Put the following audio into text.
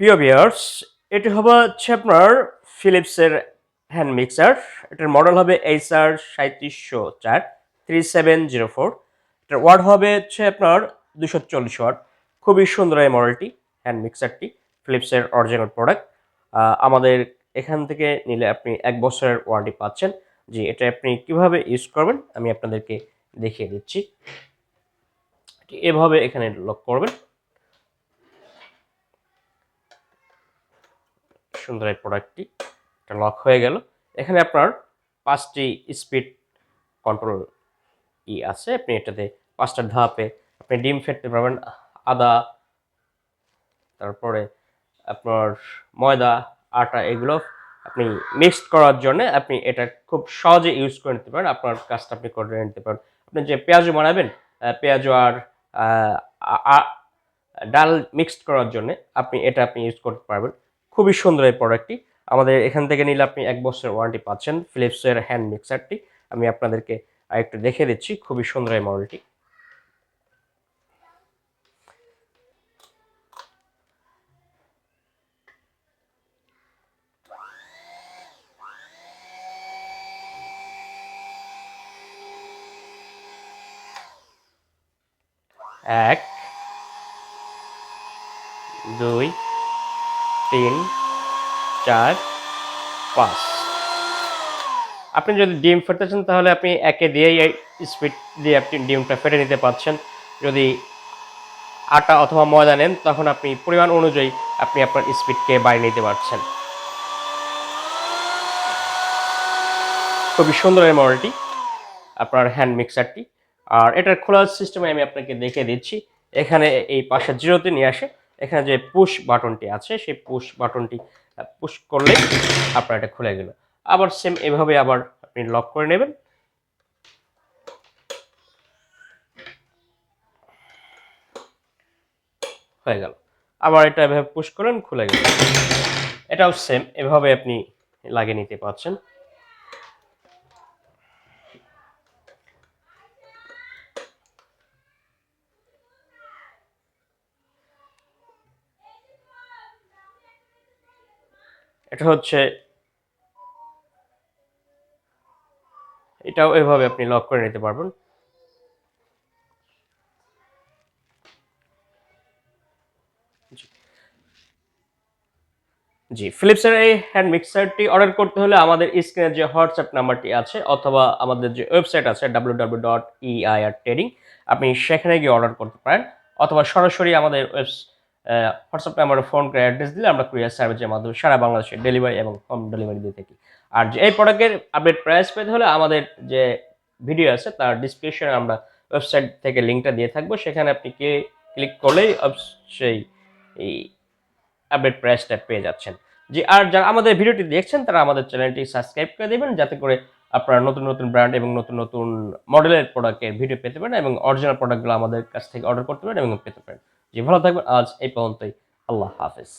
প্রিয় বিয়ার্স এটি হবে হচ্ছে আপনার ফিলিপসের হ্যান্ড মিক্সার এটার মডেল হবে এইচ আর সাঁত্রিশশো চার থ্রি সেভেন জিরো ফোর এটার ওয়ার্ড হবে হচ্ছে আপনার দুশো চল্লিশ ওয়াট। খুবই সুন্দর এই মডেলটি হ্যান্ড মিক্সারটি ফিলিপসের অরিজিনাল প্রোডাক্ট আমাদের এখান থেকে নিলে আপনি এক বছরের ওয়ারেন্টি পাচ্ছেন। যে এটা আপনি কীভাবে ইউজ করবেন, আমি আপনাদেরকে দেখিয়ে দিচ্ছি। এভাবে এখানে লক করবেন। সুন্দর এই প্রোডাক্টটি এটা লক হয়ে গেল। এখানে আপনার পাঁচটি স্পিড কন্ট্রোল ই আছে। আপনি এটাতে পাঁচটা ধাপে আপনি ডিম ফেটতে পারবেন, আদা, তারপরে আপনার ময়দা, আটা এগুলো আপনি মিক্সড করার জন্য আপনি এটা খুব সহজে ইউজ করে নিতে পারেন। আপনার কাজটা আপনি করে নিতে পারেন। আপনি যে পেঁয়াজু বানাবেন পেঁয়াজু আর ডাল মিক্সড করার জন্য আপনি এটা আপনি ইউজ করতে পারবেন। খুবই সুন্দর এই প্রোডাক্টটি আমাদের এখান থেকে নিলে আপনি এক বছরের ওয়ারেন্টি পাচ্ছেন ফিলিপসের হ্যান্ড মিক্সারটি আমি আপনাদেরকে আরেকটু দেখে দিচ্ছি, খুবই সুন্দর এই মডেলটি এক, দুই তিন, চার, পাঁচ। আপনি যদি ডিম ফেটতে চান তাহলে আপনি একে দিয়েই স্পিড দিয়ে আপনি ডিমটা ফেটে নিতে পারছেন। যদি আটা অথবা ময়দা নেন, তখন আপনি পরিমাণ অনুযায়ী আপনি আপনার স্পিডকে বাড়িয়ে নিতে পারছেন। খুবই সুন্দর এই মডেলটি আপনার হ্যান্ড মিক্সারটি আর এটার খোলার সিস্টেমে আমি আপনাকে দেখে দিচ্ছি। এখানে এই পাশে জিরোতে নিয়ে আসে। এখানে যে পুশ বাটনটি আছে, সেই পুশ বাটনটি পুশ করলে আপনার এটা খুলে গেল। আবার সেম এভাবে আবার আপনি লক করে নেবেন। হয়ে গেল। আবার এটা এভাবে পুশ করেন খুলে গেল। এটাও সেম এভাবে আপনি লাগিয়ে নিতে পারছেন। এটা হচ্ছে এটাও এভাবে আপনি লক করে নিতে পারবেন জি। ফিলিপসের এই হ্যান্ড মিক্সারটি অর্ডার করতে হলে আমাদের স্ক্রিনে যে হোয়াটসঅ্যাপ নাম্বারটি আছে অথবা আমাদের যে ওয়েবসাইট আছে W W dot E I R trading আপনি সেখানে গিয়ে অর্ডার করতে পারেন অথবা সরাসরি আমাদের ওয়েবস হোয়াটসঅ্যাপ নাম্বারে ফোন করে অ্যাড্রেস দিলে আমরা কুরিয়ার সার্ভিসের মাধ্যমে সারা বাংলাদেশে ডেলিভারি এবং হোম ডেলিভারি দিয়ে থাকি। আর যে এই প্রোডাক্টের আপডেট প্রাইস পেতে হলে আমাদের যে ভিডিও আছে তার ডিসক্রিপশনে আমরা ওয়েবসাইট থেকে লিঙ্কটা দিয়ে থাকব। সেখানে আপনি কে ক্লিক করলেই এই আপডেট প্রাইসটা পেয়ে যাচ্ছেন। যে আর যারা আমাদের ভিডিওটি দেখছেন তারা আমাদের চ্যানেলটি সাবস্ক্রাইব করে দেবেন। যাতে করে আপনারা নতুন নতুন ব্র্যান্ড এবং নতুন নতুন মডেলের প্রোডাক্টের ভিডিও পেতে পারেন এবং অরিজিনাল প্রোডাক্টগুলো আমাদের কাছ থেকে অর্ডার করতে পারেন এবং পেতে পারেন। যে ভালো থাকবেন। আজ এই পর্যন্তই। আল্লাহ হাফেজ।